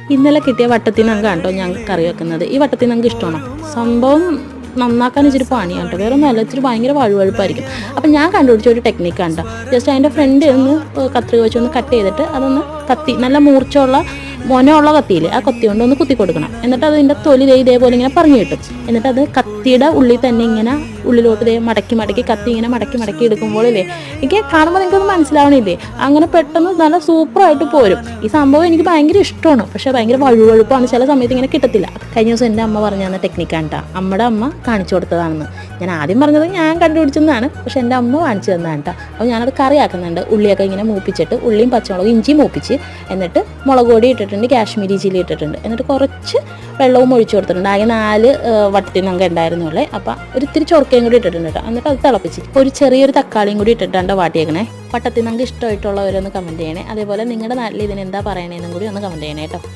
ഇന്നലെ കിട്ടിയ വട്ടത്തിനങ്ക കേട്ടോ ഞാൻ കറി വെക്കുന്നത്. ഈ വട്ടത്തിനങ്ക ഇഷ്ടമാണ്. സംഭവം നന്നാക്കാൻ ഇച്ചിരി പണിയാണ് കേട്ടോ. വേറെ നല്ല ഇച്ചിരി ഭയങ്കര വഴുവഴുപ്പായിരിക്കും. അപ്പം ഞാൻ കണ്ടുപിടിച്ച ഒരു ടെക്നിക്കാണ് കേട്ടോ. ജസ്റ്റ് അതിന്റെ ഫ്രണ്ട് ഒന്ന് കത്രിക വെച്ചൊന്ന് കട്ട് ചെയ്തിട്ട് അതൊന്ന് കത്തി. നല്ല മൂർച്ചയുള്ള മൊനയുള്ള കത്തിയിൽ ആ കത്തി കൊണ്ട് ഒന്ന് കുത്തി കൊടുക്കണം. എന്നിട്ട് അതിന്റെ തൊലി ഇതേപോലെ ഇങ്ങനെ പറഞ്ഞു കിട്ടും. എന്നിട്ട് അത് കത്തിയുടെ ഉള്ളിൽ തന്നെ ഇങ്ങനെ ഉള്ളിലോട്ട് മടക്കി മടക്കി കത്തി ഇങ്ങനെ മടക്കി മടക്കി എടുക്കുമ്പോഴില്ലേ എനിക്ക് കാണുമ്പോൾ നിങ്ങൾക്കൊന്നും മനസ്സിലാവണില്ലേ? അങ്ങനെ പെട്ടെന്ന് നല്ല സൂപ്പറായിട്ട് പോരും. ഈ സംഭവം എനിക്ക് ഭയങ്കര ഇഷ്ടമാണ്. പക്ഷേ ഭയങ്കര വഴുവഴുപ്പാണ്. ചില സമയത്ത് ഇങ്ങനെ കിട്ടത്തില്ല. കഴിഞ്ഞ ദിവസം എന്റെ അമ്മ പറഞ്ഞു തന്ന ടെക്നിക്കാണ് കേട്ടോ അമ്മയുടെ അമ്മ കാണിച്ചു കൊടുത്തതാണെന്ന്. ഞാൻ ആദ്യം പറഞ്ഞത് ഞാൻ കണ്ടുപിടിച്ചതാണ് പക്ഷെ എന്റെ അമ്മ കാണിച്ചു തന്നതാണ് കേട്ടോ അപ്പോൾ ഞാനത് കറിയാക്കുന്നുണ്ട്. ഉള്ളിയൊക്കെ ഇങ്ങനെ മൂപ്പിച്ചിട്ട് ഉള്ളിയും പച്ചമുളകും ഇഞ്ചിയും മൂപ്പിച്ച് എന്നിട്ട് മുളക് പൊടി ഇട്ടിട്ടുണ്ട് കാശ്മീരി ചില്ലി ഇട്ടിട്ടുണ്ട്. എന്നിട്ട് കുറച്ച് വെള്ളവും ഒഴിച്ചു കൊടുത്തിട്ടുണ്ട്. ആകെ നാല് വട്ടത്തിനങ്ക ഉണ്ടായിരുന്നുള്ളേ അപ്പം ഒരു ഇത്തിരി ചൊറക്കയും കൂടി ഇട്ടിട്ടുണ്ട് കേട്ടോ. എന്നിട്ട് അത് തിളപ്പിച്ച്. ഒരു ചെറിയൊരു തക്കാളിയും കൂടി ഇട്ടിട്ടാണ് വാട്ടിയേക്കണേ? വട്ടത്തിനങ്ക ഇഷ്ടമായിട്ടുള്ളവരൊന്ന് കമന്റ് ചെയ്യണേ. അതേപോലെ നിങ്ങളുടെ നാട്ടിൽ ഇതിനെന്താ പറയണേന്നും കൂടി ഒന്ന് കമന്റ് ചെയ്യണേ കേട്ടോ.